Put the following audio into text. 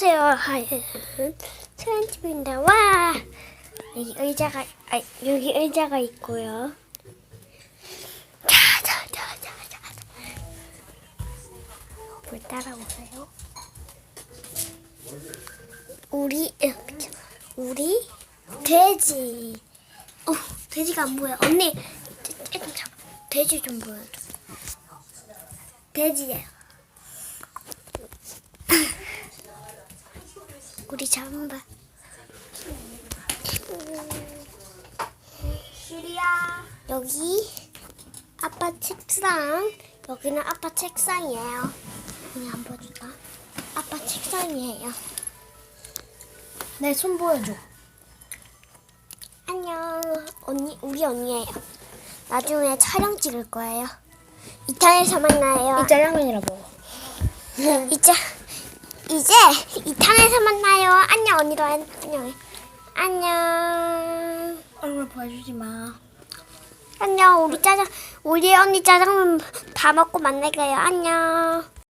안녕하세요. 하연 트렌집입니다. 와 여기 의자가 아 여기 의자가 있고요. 자자자자자 뭘 따라오세요? 우리 우리 돼지. 어 돼지가 안 보여. 언니. 돼지 좀 보여줘. 돼지예요. 우리 잠바. 시리야. 여기 아빠 책상. 여기는 아빠 책상이에요. 언니 안 보여줄까? 아빠 책상이에요. 내 손 보여줘. 안녕. 언니 우리 언니예요. 나중에 촬영 찍을 거예요. 이탄에서 만나요. 이 짜장면이라 먹어. 이제 이제 이탄에서 만나요. 안녕 언니도 안- 안녕. 안녕. 얼굴 보여주지 마. 안녕 우리 짜장 우리 언니 짜장면 다 먹고 만날게요. 안녕.